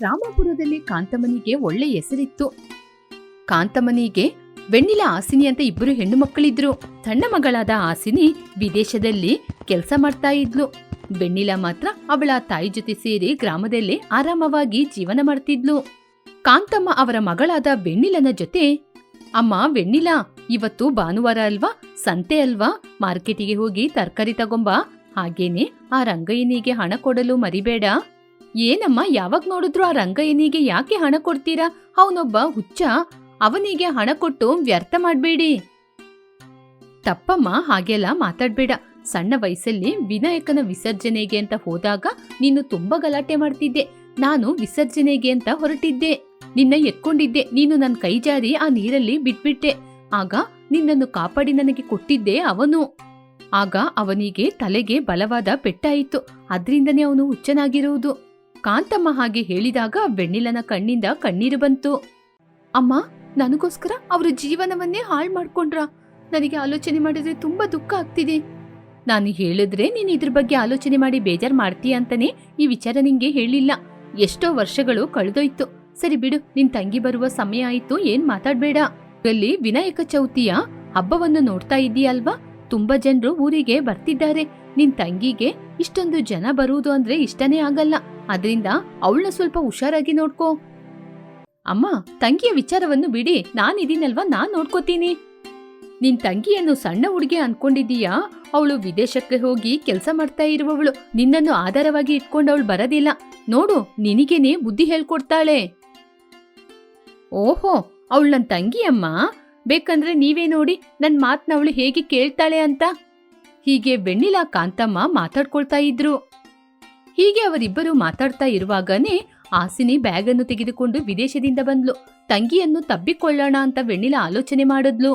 ರಾಮಾಪುರದಲ್ಲಿ ಕಾಂತಮನಿಗೆ ಒಳ್ಳೆ ಹೆಸರಿತ್ತು. ಕಾಂತಮನಿಗೆ ವೆಣ್ಣಿಲ ಆಸಿನಿ ಅಂತ ಇಬ್ಬರು ಹೆಣ್ಣು ಮಕ್ಕಳಿದ್ರು. ಸಣ್ಣ ಮಗಳಾದ ಆಸಿನಿ ವಿದೇಶದಲ್ಲಿ ಕೆಲಸ ಮಾಡ್ತಾ ಇದ್ಲು. ಬೆಣ್ಣಿಲ ಮಾತ್ರ ಅವಳ ತಾಯಿ ಜೊತೆ ಸೇರಿ ಗ್ರಾಮದಲ್ಲಿ ಆರಾಮವಾಗಿ ಜೀವನ ಮಾಡ್ತಿದ್ಲು. ಕಾಂತಮ್ಮ ಅವರ ಮಗಳಾದ ಬೆಣ್ಣಿಲನ ಜೊತೆ, ಅಮ್ಮ ವೆಣ್ಣಿಲ ಇವತ್ತು ಭಾನುವಾರ ಅಲ್ವಾ? ಸಂತೆ ಅಲ್ವಾ? ಮಾರ್ಕೆಟಿಗೆ ಹೋಗಿ ತರಕಾರಿ ತಗೊಂಬಾ. ಹಾಗೇನೆ ಆ ರಂಗಯ್ಯನಿಗೆ ಹಣ ಕೊಡಲು ಮರಿಬೇಡ. ಏನಮ್ಮ ಯಾವಾಗ ನೋಡಿದ್ರು ಆ ರಂಗಯ್ಯನಿಗೆ ಯಾಕೆ ಹಣ ಕೊಡ್ತೀರಾ? ಅವನೊಬ್ಬ ಹುಚ್ಚ. ಅವನಿಗೆ ಹಣ ಕೊಟ್ಟು ವ್ಯರ್ಥ ಮಾಡ್ಬೇಡಿ. ತಪ್ಪಮ್ಮ, ಹಾಗೆಲ್ಲ ಮಾತಾಡ್ಬೇಡ. ಸಣ್ಣ ವಯಸ್ಸಲ್ಲಿ ವಿನಾಯಕನ ವಿಸರ್ಜನೆಗೆ ಅಂತ ಹೋದಾಗ ನೀನು ತುಂಬಾ ಗಲಾಟೆ ಮಾಡ್ತಿದ್ದೆ. ನಾನು ವಿಸರ್ಜನೆಗೆ ಅಂತ ಹೊರಟಿದ್ದೆ. ನಿನ್ನ ಎತ್ಕೊಂಡಿದ್ದೆ. ನೀನು ನನ್ನ ಕೈ ಜಾರಿ ಆ ನೀರಲ್ಲಿ ಬಿಟ್ಬಿಟ್ಟೆ. ಆಗ ನಿನ್ನನ್ನು ಕಾಪಾಡಿ ನನಗೆ ಕೊಟ್ಟಿದ್ದೆ ಅವನು. ಆಗ ಅವನಿಗೆ ತಲೆಗೆ ಬಲವಾದ ಪೆಟ್ಟಾಯಿತು. ಅದ್ರಿಂದನೇ ಅವನು ಹುಚ್ಚನಾಗಿರುವುದು ಕಾಂತಮ್ಮ ಹಾಗೆ ಹೇಳಿದಾಗ ಬೆಣ್ಣಿಲನ ಕಣ್ಣಿಂದ ಕಣ್ಣೀರು ಬಂತು. ಅಮ್ಮ, ನನಗೋಸ್ಕರ ಅವರ ಜೀವನವನ್ನೇ ಹಾಳು ಮಾಡ್ಕೊಂಡ್ರ? ನನಗೆ ಆಲೋಚನೆ ಮಾಡಿದ್ರೆ ತುಂಬಾ ದುಃಖ ಆಗ್ತಿದೆ. ನಾನು ಹೇಳಿದ್ರೆ ನೀನು ಇದ್ರ ಬಗ್ಗೆ ಆಲೋಚನೆ ಮಾಡಿ ಬೇಜಾರ್ ಮಾಡ್ತೀಯ ಅಂತಾನೆ ಈ ವಿಚಾರ ನಿಂಗೆ ಹೇಳಿಲ್ಲ. ಎಷ್ಟೋ ವರ್ಷಗಳು ಕಳೆದೋಯ್ತು. ಸರಿ ಬಿಡು, ನಿನ್ ತಂಗಿ ಬರುವ ಸಮಯ ಆಯ್ತು, ಏನ್ ಮಾತಾಡ್ಬೇಡ. ಅಲ್ಲಿ ವಿನಾಯಕ ಚೌತಿಯ ಹಬ್ಬವನ್ನು ನೋಡ್ತಾ ಇದೀಯಲ್ವಾ ತುಂಬಾ ಜನರು ಊರಿಗೆ ಬರ್ತಿದ್ದಾರೆ. ನಿನ್ ತಂಗಿಗೆ ಇಷ್ಟೊಂದು ಜನ ಬರುವುದು ಅಂದ್ರೆ ಇಷ್ಟನೇ ಆಗಲ್ಲ. ಅದರಿಂದ ಅವಳನ್ನ ಸ್ವಲ್ಪ ಹುಷಾರಾಗಿ ನೋಡ್ಕೋ. ಅಮ್ಮ, ತಂಗಿಯ ವಿಚಾರವನ್ನು ಬಿಡಿ. ನಾನಿದೀನಲ್ವಾ ನಾನ್ ನೋಡ್ಕೋತೀನಿ. ನಿನ್ ತಂಗಿಯನ್ನು ಸಣ್ಣ ಹುಡುಗಿ ಅನ್ಕೊಂಡಿದೀಯಾ ಅವಳು ವಿದೇಶಕ್ಕೆ ಹೋಗಿ ಕೆಲಸ ಮಾಡ್ತಾ ಇರುವವಳು. ನಿನ್ನನ್ನು ಆಧಾರವಾಗಿ ಇಟ್ಕೊಂಡವಳು ಬರೋದಿಲ್ಲ. ನೋಡು, ನಿನಗೇನೆ ಬುದ್ಧಿ ಹೇಳ್ಕೊಡ್ತಾಳೆ. ಓಹೋ, ಅವಳು ನನ್ ತಂಗಿಯಮ್ಮ? ಬೇಕಂದ್ರೆ ನೀವೇ ನೋಡಿ, ನನ್ ಮಾತನ್ನ ಅವಳು ಹೇಗೆ ಕೇಳ್ತಾಳೆ ಅಂತ. ಹೀಗೆ ಬೆಣ್ಣಿಲಾ ಕಾಂತಮ್ಮ ಮಾತಾಡ್ಕೊಳ್ತಾ ಇದ್ರು. ಹೀಗೆ ಅವರಿಬ್ಬರು ಮಾತಾಡ್ತಾ ಇರುವಾಗನೇ ಆಸಿನಿ ಬ್ಯಾಗ್ ಅನ್ನು ತೆಗೆದುಕೊಂಡು ವಿದೇಶದಿಂದ ಬಂದ್ಲು. ತಂಗಿಯನ್ನು ತಬ್ಬಿಕೊಳ್ಳೋಣ ಅಂತ ವೆಣ್ಣಿಲ ಆಲೋಚನೆ ಮಾಡಿದ್ಲು.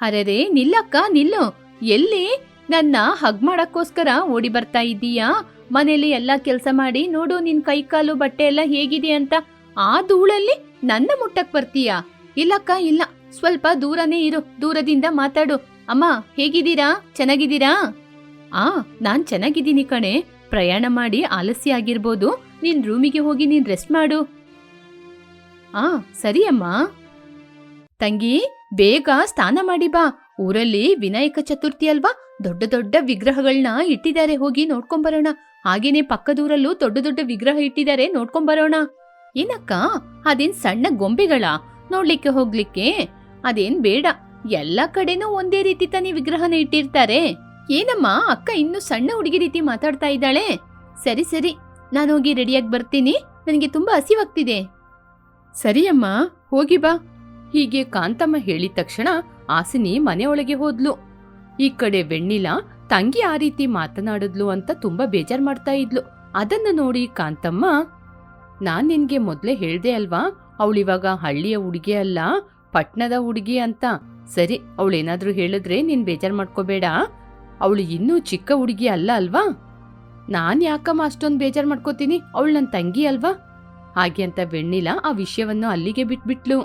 ಅರರೆ, ನಿಲ್ಲಕ್ಕ, ನಿಲ್ಲು. ಎಲ್ಲಿ? ನನ್ನ ಹಗ್ ಮಾಡಕ್ಕೋಸ್ಕರ ಓಡಿ ಬರ್ತಾ ಇದ್ದೀಯಾ? ಮನೇಲಿ ಎಲ್ಲ ಕೆಲಸ ಮಾಡಿ ನೋಡು, ನಿನ್ ಕೈಕಾಲು, ಬಟ್ಟೆ ಎಲ್ಲ ಹೇಗಿದೆ ಅಂತ. ಆ ಧೂಳಲ್ಲಿ ನನ್ನ ಮುಟ್ಟಕ್ ಬರ್ತೀಯಾ? ಇಲ್ಲಕ್ಕ, ಇಲ್ಲ. ಸ್ವಲ್ಪ ದೂರನೇ ಇರು. ದೂರದಿಂದ ಮಾತಾಡು. ಅಮ್ಮ, ಹೇಗಿದ್ದೀರಾ? ಚೆನ್ನಾಗಿದ್ದೀರಾ? ಆ, ನಾನ್ ಚೆನ್ನಾಗಿದ್ದೀನಿ ಕಣೆ. ಪ್ರಯಾಣ ಮಾಡಿ ಆಲಸ್ಯ ಆಗಿರ್ಬೋದು. ನಿನ್ ರೂಮಿಗೆ ಹೋಗಿ ನೀನ್ ರೆಸ್ಟ್ ಮಾಡು. ಆ, ಸರಿ ಅಮ್ಮ. ತಂಗಿ, ಬೇಗ ಸ್ನಾನ ಮಾಡಿ ಬಾ. ಊರಲ್ಲಿ ವಿನಾಯಕ ಚತುರ್ಥಿ ಅಲ್ವಾ? ದೊಡ್ಡ ದೊಡ್ಡ ವಿಗ್ರಹಗಳನ್ನ ಇಟ್ಟಿದ್ದಾರೆ. ಹೋಗಿ ನೋಡ್ಕೊಂಬರೋಣ. ಹಾಗೇನೆ ಪಕ್ಕದೂರಲ್ಲೂ ದೊಡ್ಡ ದೊಡ್ಡ ವಿಗ್ರಹ ಇಟ್ಟಿದ್ದಾರೆ. ನೋಡ್ಕೊಂಬರೋಣ. ಏನಕ್ಕ? ಅದೇನ್ ಸಣ್ಣ ಗೊಂಬೆಗಳ? ನೋಡ್ಲಿಕ್ಕೆ ಹೋಗ್ಲಿಕ್ಕೆ? ಅದೇನ್ ಬೇಡ. ಎಲ್ಲ ಕಡೆನೂ ಒಂದೇ ರೀತಿ ತಾನೇ ವಿಗ್ರಹನ ಇಟ್ಟಿರ್ತಾರೆ. ಏನಮ್ಮ ಅಕ್ಕ ಇನ್ನು ಸಣ್ಣ ಹುಡುಗಿ ರೀತಿ ಮಾತಾಡ್ತಾ ಇದ್ದಾಳೆ? ಸರಿ ಸರಿ. ನಾನು ಹೋಗಿ ರೆಡಿಯಾಗಿ ಬರ್ತೀನಿ. ನನಗೆ ತುಂಬಾ ಹಸಿವಾಗ್ತಿದೆ. ಸರಿಯಮ್ಮ, ಹೋಗಿ ಬಾ. ಹೀಗೆ ಕಾಂತಮ್ಮ ಹೇಳಿದ ತಕ್ಷಣ ಆಸಿನಿ ಮನೆಯೊಳಗೆ ಹೋದ್ಲು. ಈ ಕಡೆ ಬೆಣ್ಣಿಲ ತಂಗಿ ಆ ರೀತಿ ಮಾತನಾಡಿದ್ಲು ಅಂತ ತುಂಬಾ ಬೇಜಾರ್ ಮಾಡ್ತಾ ಇದ್ಲು. ಅದನ್ನ ನೋಡಿ ಕಾಂತಮ್ಮ, ನಾನ್ ನಿನ್ಗೆ ಮೊದ್ಲೇ ಹೇಳ್ದೆ ಅಲ್ವಾ ಅವಳಿವಾಗ ಹಳ್ಳಿಯ ಹುಡುಗಿ ಅಲ್ಲ ಪಟ್ಟಣದ ಹುಡುಗಿ ಅಂತ. ಸರಿ, ಅವಳೇನಾದ್ರೂ ಹೇಳಿದ್ರೆ ನೀನ್ ಬೇಜಾರ್ ಮಾಡ್ಕೋಬೇಡ. ಅವಳು ಇನ್ನೂ ಚಿಕ್ಕ ಹುಡುಗಿ ಅಲ್ಲ ಅಲ್ವಾ? ನಾನು ಯಾಕಮ್ಮ ಅಷ್ಟೊಂದು ಬೇಜಾರ್ ಮಾಡ್ಕೋತೀನಿ? ಅವಳು ನನ್ನ ತಂಗಿ ಅಲ್ವಾ? ಹಾಗೆ ಅಂತ ಬೆಣ್ಣಿಲ ಆ ವಿಷಯವನ್ನು ಅಲ್ಲಿಗೆ ಬಿಟ್ಬಿಟ್ಲು.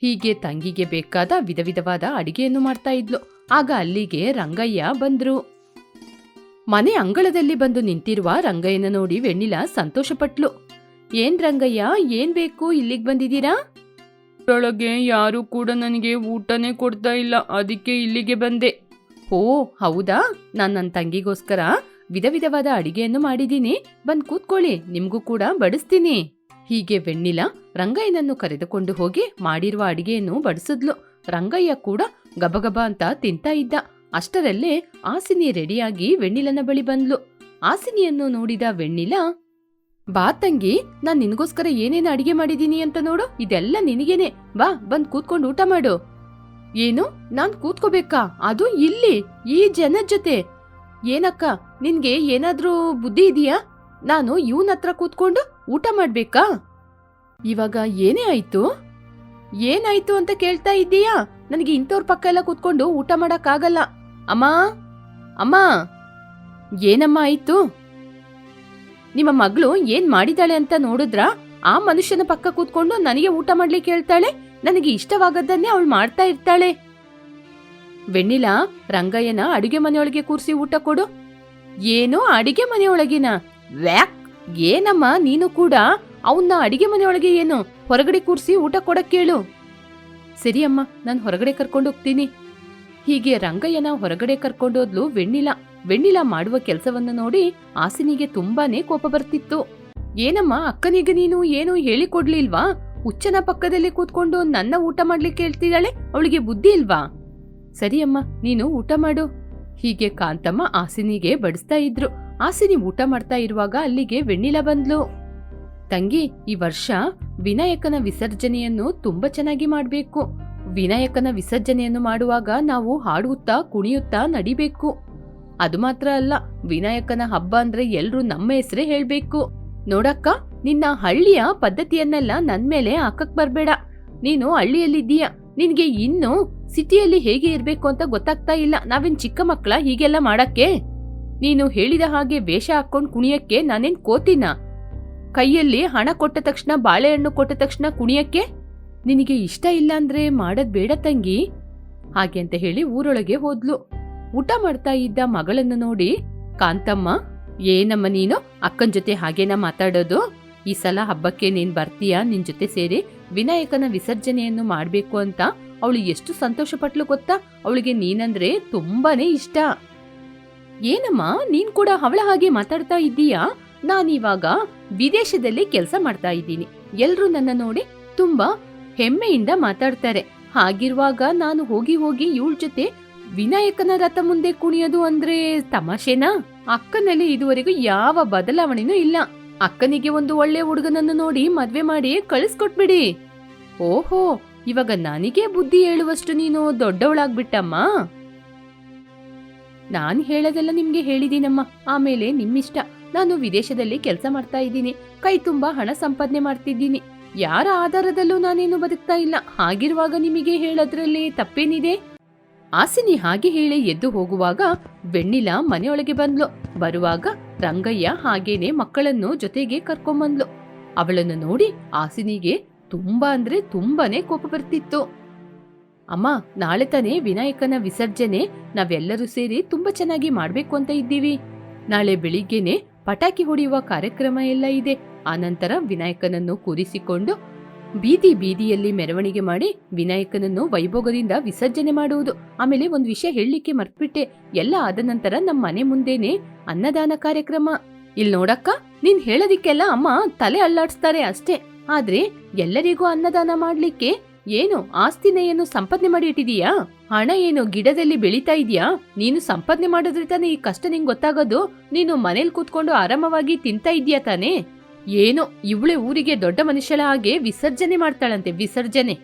ಹೀಗೆ ತಂಗಿಗೆ ಬೇಕಾದ ವಿಧ ವಿಧವಾದ ಅಡಿಗೆಯನ್ನು ಮಾಡ್ತಾ ಇದ್ಲು. ಆಗ ಅಲ್ಲಿಗೆ ರಂಗಯ್ಯ ಬಂದ್ರು. ಮನೆ ಅಂಗಳದಲ್ಲಿ ಬಂದು ನಿಂತಿರುವ ರಂಗಯ್ಯನ ನೋಡಿ ವೆಣ್ಣಿಲ ಸಂತೋಷಪಟ್ಲು. ಏನ್ ರಂಗಯ್ಯ, ಏನ್ ಬೇಕು ಇಲ್ಲಿಗೆ ಬಂದಿದ್ದೀರಾ? ಒಳಗೆ ಯಾರು ಕೂಡ ನನಗೆ ಊಟನೇ ಕೊಡ್ತಾ ಇಲ್ಲ. ಅದಕ್ಕೆ ಇಲ್ಲಿಗೆ ಬಂದೆ. ಓ, ಹೌದಾ? ನಾನು ನನ್ನ ತಂಗಿಗೋಸ್ಕರ ವಿಧ ವಿಧವಾದ ಅಡಿಗೆಯನ್ನು ಮಾಡಿದ್ದೀನಿ. ಬಂದ್ ಕೂತ್ಕೊಳ್ಳಿ, ನಿಮ್ಗೂ ಕೂಡ ಬಡಿಸ್ತೀನಿ. ಹೀಗೆ ವೆಣ್ಣಿಲ ರಂಗಯ್ಯನನ್ನು ಕರೆದುಕೊಂಡು ಹೋಗಿ ಮಾಡಿರುವ ಅಡಿಗೆಯನ್ನು ಬಡಿಸಿದ್ಲು. ರಂಗಯ್ಯ ಕೂಡ ಗಬಗಬ ಅಂತ ತಿಂತಾ ಇದ್ದ. ಅಷ್ಟರಲ್ಲೇ ಆಸಿನಿ ರೆಡಿಯಾಗಿ ವೆಣ್ಣಿಲನ ಬಳಿ ಬಂದ್ಲು. ಆಸಿನಿಯನ್ನು ನೋಡಿದ ವೆಣ್ಣಿಲ, ಬಾ ತಂಗಿ, ನಾನ್ ನಿನಗೋಸ್ಕರ ಏನೇನು ಅಡಿಗೆ ಮಾಡಿದೀನಿ ಅಂತ ನೋಡು. ಇದೆಲ್ಲ ನಿನಗೇನೆ. ಬಾ, ಬಂದ್ ಕೂತ್ಕೊಂಡು ಊಟ ಮಾಡು. ಏನು? ನಾನ್ ಕೂತ್ಕೋಬೇಕಾ? ಅದು ಇಲ್ಲಿ, ಈ ಜನ ಜೊತೆ. ಏನಕ್ಕ, ನಿನ್ಗೆ ಏನಾದ್ರೂ ಬುದ್ಧಿ ಇದೆಯಾ? ನಾನು ಇವನ ಹತ್ರ ಕೂತ್ಕೊಂಡು ಊಟ ಮಾಡ್ಬೇಕಾ? ಇವಾಗ ಏನೇ ಆಯ್ತು? ಏನಾಯ್ತು ಅಂತ ಕೇಳ್ತಾ ಇದ್ದೀಯಾ? ನನಗೆ ಇಂಥವ್ರ ಪಕ್ಕ ಎಲ್ಲ ಕೂತ್ಕೊಂಡು ಊಟ ಮಾಡಕ್ಕಾಗಲ್ಲ. ಅಮ್ಮ ಅಮ್ಮ, ಏನಮ್ಮ ಆಯ್ತು? ನಿಮ್ಮ ಮಗಳು ಏನ್ ಮಾಡಿದಾಳೆ ಅಂತ ನೋಡಿದ್ರ? ಆ ಮನುಷ್ಯನ ಪಕ್ಕ ಕೂತ್ಕೊಂಡು ನನಗೆ ಊಟ ಮಾಡ್ಲಿಕ್ಕೆ ಹೇಳ್ತಾಳೆ? ನನಗೆ ಇಷ್ಟವಾಗದ್ದನ್ನೇ ಅವಳು ಮಾಡ್ತಾ ಇರ್ತಾಳೆ. ವೆಣ್ಣಿಲ, ರಂಗಯ್ಯನ ಅಡಿಗೆ ಮನೆಯೊಳಗೆ ಕೂರಿಸಿ ಊಟ ಕೊಡು. ಏನು ಅಡಿಗೆ ಮನೆಯೊಳಗಿನ. ವ್ಯಾಕ್, ಏನಮ್ಮ ನೀನು ಕೂಡ? ಅವನ್ನ ಅಡಿಗೆ ಮನೆಯೊಳಗೆ ಏನು? ಹೊರಗಡೆ ಕೂರಿಸಿ ಊಟ ಕೊಡಕ್ ಕೇಳು. ಸರಿ ಅಮ್ಮ, ನಾನು ಹೊರಗಡೆ ಕರ್ಕೊಂಡು ಹೋಗ್ತೀನಿ. ಹೀಗೆ ರಂಗಯ್ಯನ ಹೊರಗಡೆ ಕರ್ಕೊಂಡೋದ್ಲು ವೆಣ್ಣಿಲ. ವೆಣ್ಣಿಲ ಮಾಡುವ ಕೆಲಸವನ್ನ ನೋಡಿ ಆಸಿನಿಗೆ ತುಂಬಾನೇ ಕೋಪ ಬರ್ತಿತ್ತು. ಏನಮ್ಮ, ಅಕ್ಕನಿಗೆ ನೀನು ಏನು ಹೇಳಿಕೊಡ್ಲಿಲ್ವಾ? ಹುಚ್ಚನ ಪಕ್ಕದಲ್ಲಿ ಕೂತ್ಕೊಂಡು ನನ್ನ ಊಟ ಮಾಡ್ಲಿಕ್ಕೆ ಹೇಳ್ತಿದ್ದಾಳೆ? ಅವಳಿಗೆ ಬುದ್ಧಿ ಇಲ್ವಾ? ಸರಿಯಮ್ಮ ನೀನು ಊಟ ಮಾಡು. ಹೀಗೆ ಕಾಂತಮ್ಮ ಆಸಿನಿಗೆ ಬಡಿಸ್ತಾ ಇದ್ರು. ಆಸಿನಿ ಊಟ ಮಾಡ್ತಾ ಇರುವಾಗ ಅಲ್ಲಿಗೆ ವೆಣ್ಣಿಲ ಬಂದ್ಲು. ತಂಗಿ, ಈ ವರ್ಷ ವಿನಾಯಕನ ವಿಸರ್ಜನೆಯನ್ನು ತುಂಬಾ ಚೆನ್ನಾಗಿ ಮಾಡ್ಬೇಕು. ವಿನಾಯಕನ ವಿಸರ್ಜನೆಯನ್ನು ಮಾಡುವಾಗ ನಾವು ಹಾಡುತ್ತಾ, ಕುಣಿಯುತ್ತಾ ನಡಿಬೇಕು. ಅದು ಮಾತ್ರ ಅಲ್ಲ, ವಿನಾಯಕನ ಹಬ್ಬ ಅಂದ್ರೆ ಎಲ್ರೂ ನಮ್ಮ ಹೆಸರೇ ಹೇಳ್ಬೇಕು. ನೋಡಕ್ಕ? ನಿನ್ನ ಹಳ್ಳಿಯ ಪದ್ಧತಿಯನ್ನೆಲ್ಲ ನನ್ ಮೇಲೆ ಹಾಕಕ್ ಬರ್ಬೇಡ. ನೀನು ಹಳ್ಳಿಯಲ್ಲಿದ್ದೀಯ. ನಿನ್ಗೆ ಇನ್ನು ಸಿಟಿಯಲ್ಲಿ ಹೇಗೆ ಇರ್ಬೇಕು ಅಂತ ಗೊತ್ತಾಗ್ತಾ ಇಲ್ಲ. ನಾವೇನ್ ಚಿಕ್ಕ ಮಕ್ಕಳ ಹೀಗೆಲ್ಲ ಮಾಡಕ್ಕೆ? ನೀನು ಹೇಳಿದ ಹಾಗೆ ವೇಷ ಹಾಕೊಂಡ್ ಕುಣಿಯಕ್ಕೆ ನಾನೇನ್ ಕೋತಿನ? ಕೈಯಲ್ಲಿ ಹಣ ಕೊಟ್ಟ ತಕ್ಷಣ, ಬಾಳೆಹಣ್ಣು ಕೊಟ್ಟ ತಕ್ಷಣ ಕುಣಿಯಕ್ಕೆ? ನಿನಗೆ ಇಷ್ಟ ಇಲ್ಲ ಅಂದ್ರೆ ಮಾಡದ್ ಬೇಡ ತಂಗಿ. ಹಾಗೆ ಅಂತ ಹೇಳಿ ಊರೊಳಗೆ ಹೋದ್ಲು. ಊಟ ಮಾಡ್ತಾ ಇದ್ದ ಮಗಳನ್ನು ನೋಡಿ, ಕಾಂತಮ್ಮ, ಏನಮ್ಮ ನೀನು? ಅಕ್ಕನ ಜೊತೆ ಹಾಗೇನ ಮಾತಾಡೋದು? ಈ ಸಲ ಹಬ್ಬಕ್ಕೆ ನೀನ್ ಬರ್ತೀಯಾ? ನಿನ್ ಜೊತೆ ಸೇರಿ ವಿನಾಯಕನ ವಿಸರ್ಜನೆಯನ್ನು ಮಾಡ್ಬೇಕು ಅಂತ ಅವಳು ಎಷ್ಟು ಸಂತೋಷ ಪಟ್ಲು ಗೊತ್ತಾ? ಅವಳಿಗೆ ನೀನಂದ್ರೆ ತುಂಬಾನೇ ಇಷ್ಟ. ಏನಮ್ಮ, ನೀನ್ ಕೂಡ ಅವಳ ಹಾಗೆ ಮಾತಾಡ್ತಾ ಇದ್ದೀಯಾ? ನಾನಿವಾಗ ವಿದೇಶದಲ್ಲಿ ಕೆಲಸ ಮಾಡ್ತಾ ಇದ್ದೀನಿ. ಎಲ್ರು ನನ್ನ ನೋಡಿ ತುಂಬಾ ಹೆಮ್ಮೆಯಿಂದ ಮಾತಾಡ್ತಾರೆ. ಹಾಗಿರುವಾಗ ನಾನು ಹೋಗಿ ಹೋಗಿ ಇವಳ ಜೊತೆ ವಿನಾಯಕನ ರಥ ಮುಂದೆ ಕುಣಿಯೋದು ಅಂದ್ರೆ ತಮಾಷೆನಾ? ಅಕ್ಕನಲ್ಲಿ ಇದುವರೆಗೂ ಯಾವ ಬದಲಾವಣೆನೂ ಇಲ್ಲ. ಅಕ್ಕನಿಗೆ ಒಂದು ಒಳ್ಳೆ ಹುಡುಗನನ್ನು ನೋಡಿ ಮದ್ವೆ ಮಾಡಿ ಕಳಿಸ್ಕೊಟ್ಬಿಡಿ. ಓಹೋ, ಇವಾಗ ನನಗೆ ಬುದ್ಧಿ ಹೇಳುವಷ್ಟು ನೀನು ದೊಡ್ಡವಳಾಗ್ಬಿಟ್ಟಮ್ಮ. ನಾನು ಹೇಳೋದೆಲ್ಲ ನಿಮ್ಗೆ ಹೇಳಿದೀನಮ್ಮ. ಆಮೇಲೆ ನಿಮ್ಮಿಷ್ಟ. ನಾನು ವಿದೇಶದಲ್ಲಿ ಕೆಲಸ ಮಾಡ್ತಾ ಇದ್ದೀನಿ. ಕೈ ತುಂಬಾ ಹಣ ಸಂಪಾದನೆ ಮಾಡ್ತಿದ್ದೀನಿ. ಯಾರ ಆಧಾರದಲ್ಲೂ ನಾನೇನು ಬದುಕ್ತಾ ಇಲ್ಲ. ಹಾಗಿರುವಾಗ ನಿಮಗೆ ಹೇಳೋದ್ರಲ್ಲಿ ತಪ್ಪೇನಿದೆ? ಆಸಿನಿ ಹಾಗೆ ಹೇಳಿ ಎದ್ದು ಹೋಗುವಾಗ ಬೆಣ್ಣಿಲ ಮನೆಯೊಳಗೆ ಬಂದ್ಲು. ಬರುವಾಗ ರಂಗಯ್ಯ ಹಾಗೇನೆ ಮಕ್ಕಳನ್ನು ಜೊತೆಗೆ ಕರ್ಕೊಂಬಂದ್ಲು. ಅವಳನ್ನು ನೋಡಿ ಆಸಿನಿಗೆ ತುಂಬಾ ಅಂದ್ರೆ ತುಂಬಾನೇ ಕೋಪ ಬರ್ತಿತ್ತು. ಅಮ್ಮ, ನಾಳೆ ತಾನೇ ವಿನಾಯಕನ ವಿಸರ್ಜನೆ, ನಾವೆಲ್ಲರೂ ಸೇರಿ ತುಂಬಾ ಚೆನ್ನಾಗಿ ಮಾಡ್ಬೇಕು ಅಂತ ಇದ್ದೀವಿ. ನಾಳೆ ಬೆಳಿಗ್ಗೆನೆ ಪಟಾಕಿ ಹೊಡೆಯುವ ಕಾರ್ಯಕ್ರಮ ಎಲ್ಲ ಇದೆ. ಆನಂತರ ವಿನಾಯಕನನ್ನು ಕೂರಿಸಿಕೊಂಡು ಬೀದಿ ಬೀದಿಯಲ್ಲಿ ಮೆರವಣಿಗೆ ಮಾಡಿ ವಿನಾಯಕನನ್ನು ವೈಭೋಗದಿಂದ ವಿಸರ್ಜನೆ ಮಾಡುವುದು. ಆಮೇಲೆ ಒಂದು ವಿಷಯ ಹೇಳಲಿಕ್ಕೆ ಮರ್ತ್ಬಿಟ್ಟೆ. ಎಲ್ಲ ಆದ ನಂತರ ನಮ್ಮ ಮನೆ ಮುಂದೆನೆ ಅನ್ನದಾನ ಕಾರ್ಯಕ್ರಮ. ಇಲ್ ನೋಡಕ್ಕ, ನೀನ್ ಹೇಳೋದಿಕ್ಕೆಲ್ಲ ಅಮ್ಮ ತಲೆ ಅಲ್ಲಾಡಿಸ್ತಾರೆ ಅಷ್ಟೇ. ಆದ್ರೆ ಎಲ್ಲರಿಗೂ ಅನ್ನದಾನ ಮಾಡ್ಲಿಕ್ಕೆ ಏನು ಆಸ್ತಿನ ಏನು ಸಂಪಾದನೆ ಮಾಡಿ ಇಟ್ಟಿದೀಯಾ? ಹಣ ಏನು ಗಿಡದಲ್ಲಿ ಬೆಳೀತಾ ಇದೀಯಾ? ನೀನು ಸಂಪಾದನೆ ಮಾಡೋದ್ರೆ ತಾನೇ ಈ ಕಷ್ಟ ನಿಂಗೆ ಗೊತ್ತಾಗೋದು? ನೀನು ಮನೇಲಿ ಕೂತ್ಕೊಂಡು ಆರಾಮವಾಗಿ ತಿಂತಾ ಇದೀಯಾ ತಾನೇ? ಏನೋ ಇವಳೆ ಊರಿಗೆ ದೊಡ್ಡ ಮನುಷ್ಯಳ ಹಾಗೆ ವಿಸರ್ಜನೆ ಮಾಡ್ತಾಳಂತೆ, ವಿಸರ್ಜನೆ.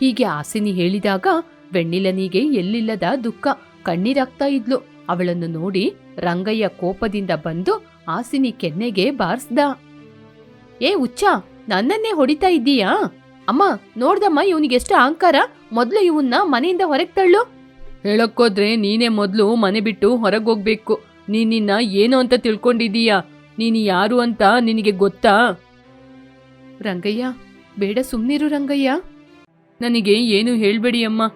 ಹೀಗೆ ಆಸಿನಿ ಹೇಳಿದಾಗ ವೆಣ್ಣಿಲನಿಗೆ ಎಲ್ಲಿಲ್ಲದ ದುಃಖ ಕಣ್ಣೀರಾಗ್ತಾ ಇದ್ಲು. ಅವಳನ್ನು ನೋಡಿ ರಂಗಯ್ಯ ಕೋಪದಿಂದ ಬಂದು ಆಸಿನಿ ಕೆನ್ನೆಗೆ ಬಾರಿಸ್ದ. ಏ ಹುಚ್ಚ, ನನ್ನನ್ನೇ ಹೊಡಿತಾ ಇದ್ದೀಯಾ? ಅಮ್ಮ, ನೋಡ್ದಮ್ಮ ಇವನಿಗೆಷ್ಟು ಅಹಂಕಾರ. ಮೊದ್ಲು ಇವನ್ನ ಮನೆಯಿಂದ ಹೊರಗ್ ತಳ್ಳು. ಹೇಳಕ್ಕೋದ್ರೆ ನೀನೇ ಮೊದ್ಲು ಮನೆ ಬಿಟ್ಟು ಹೊರಗೋಗ್ಬೇಕು ನೀನ್ ನಿನ್ನ ಏನು ಅಂತ ತಿಳ್ಕೊಂಡಿದೀಯಾ ನೀನು ಯಾರು ಅಂತ ನಿನಗೆ ಗೊತ್ತಾ? ರಂಗಯ್ಯ ಬೇಡ ಸುಮ್ಮನಿರು ರಂಗಯ್ಯ. ನನಗೆ ಏನು ಹೇಳಬೇಡಿ ಅಮ್ಮ.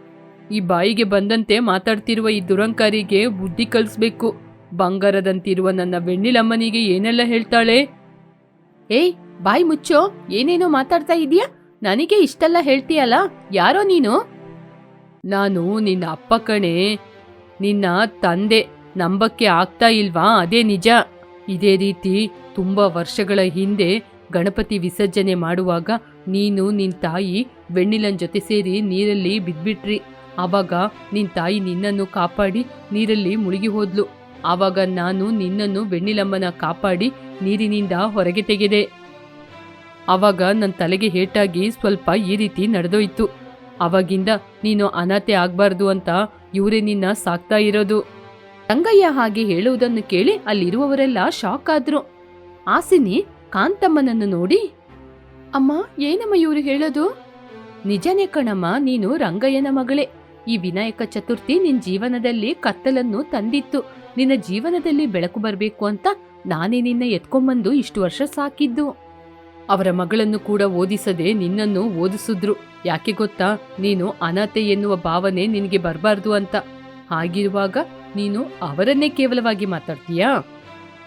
ಈ ಬಾಯಿಗೆ ಬಂದಂತೆ ಮಾತಾಡ್ತಿರುವ ಈ ದುರಂಕಾರಿಗೆ ಬುದ್ಧಿ ಕಲಿಸ್ಬೇಕು. ಬಂಗಾರದಂತಿರುವ ನನ್ನ ಬೆಣ್ಣಿಲಮ್ಮನಿಗೆ ಏನೆಲ್ಲ ಹೇಳ್ತಾಳೆ? ಏಯ್ ಬಾಯಿ ಮುಚ್ಚೋ ಏನೇನೋ ಮಾತಾಡ್ತಾ ಇದೀಯಾ ನನಗೆ ಇಷ್ಟೆಲ್ಲ ಹೇಳ್ತೀಯಲ್ಲ ಯಾರೋ ನೀನು? ನಾನು ನಿನ್ನ ಅಪ್ಪ ಕಣೆ. ನಿನ್ನ ತಂದೆ ನಂಬಕ್ಕೆ ಆಗ್ತಾ ಇಲ್ವಾ? ಅದೇ ನಿಜ. ಇದೇ ರೀತಿ ತುಂಬ ವರ್ಷಗಳ ಹಿಂದೆ ಗಣಪತಿ ವಿಸರ್ಜನೆ ಮಾಡುವಾಗ ನೀನು ನಿನ್ ತಾಯಿ ವೆಣ್ಣಿಲನ್ ಜೊತೆ ಸೇರಿ ನೀರಲ್ಲಿ ಬಿದ್ಬಿಟ್ರಿ. ಆವಾಗ ನಿನ್ ತಾಯಿ ನಿನ್ನನ್ನು ಕಾಪಾಡಿ ನೀರಲ್ಲಿ ಮುಳುಗಿ ಹೋದ್ಲು. ಆವಾಗ ನಾನು ನಿನ್ನನ್ನು ಬೆಣ್ಣಿಲಮ್ಮನ ಕಾಪಾಡಿ ನೀರಿನಿಂದ ಹೊರಗೆ ತೆಗೆದೆ. ಆವಾಗ ನನ್ನ ತಲೆಗೆ ಹೇಟಾಗಿ ಸ್ವಲ್ಪ ಈ ರೀತಿ ನಡೆದೋಯ್ತು. ಆವಾಗಿಂದ ನೀನು ಅನಾಥೆ ಆಗಬಾರ್ದು ಅಂತ ಇವರೇ ನಿನ್ನ ಸಾಕ್ತಾ ಇರೋದು. ರಂಗಯ್ಯ ಹಾಗೆ ಹೇಳುವುದನ್ನು ಕೇಳಿ ಅಲ್ಲಿರುವವರೆಲ್ಲ ಶಾಕ್ ಆದ್ರು ಆಸಿನಿ, ಕಾಂತಮ್ಮನನ್ನು ನೋಡಿ, ಅಮ್ಮ, ಏನಮ್ಮ ಇವರು ಹೇಳೋದು? ನಿಜನೇ ಕಣಮ್ಮ, ನೀನು ರಂಗಯ್ಯನ ಮಗಳೇ. ಈ ವಿನಾಯಕ ಚತುರ್ಥಿ ನಿನ್ ಜೀವನದಲ್ಲಿ ಕತ್ತಲನ್ನು ತಂದಿತ್ತು. ನಿನ್ನ ಜೀವನದಲ್ಲಿ ಬೆಳಕು ಬರಬೇಕು ಅಂತ ನಾನೇ ನಿನ್ನ ಎತ್ಕೊಂಬಂದು ಇಷ್ಟು ವರ್ಷ ಸಾಕಿದ್ದು. ಅವರ ಮಗಳನ್ನು ಕೂಡ ಓದಿಸದೆ ನಿನ್ನನ್ನು ಓದಿಸಿದ್ರು. ಯಾಕೆ ಗೊತ್ತಾ, ನೀನು ಅನಾಥೆ ಎನ್ನುವ ಭಾವನೆ ನಿನಗೆ ಬರಬಾರ್ದು ಅಂತ. ಹಾಗಿರುವಾಗ ನೀನು ಅವರನ್ನೇ ಕೇವಲವಾಗಿ ಮಾತಾಡ್ತೀಯಾ?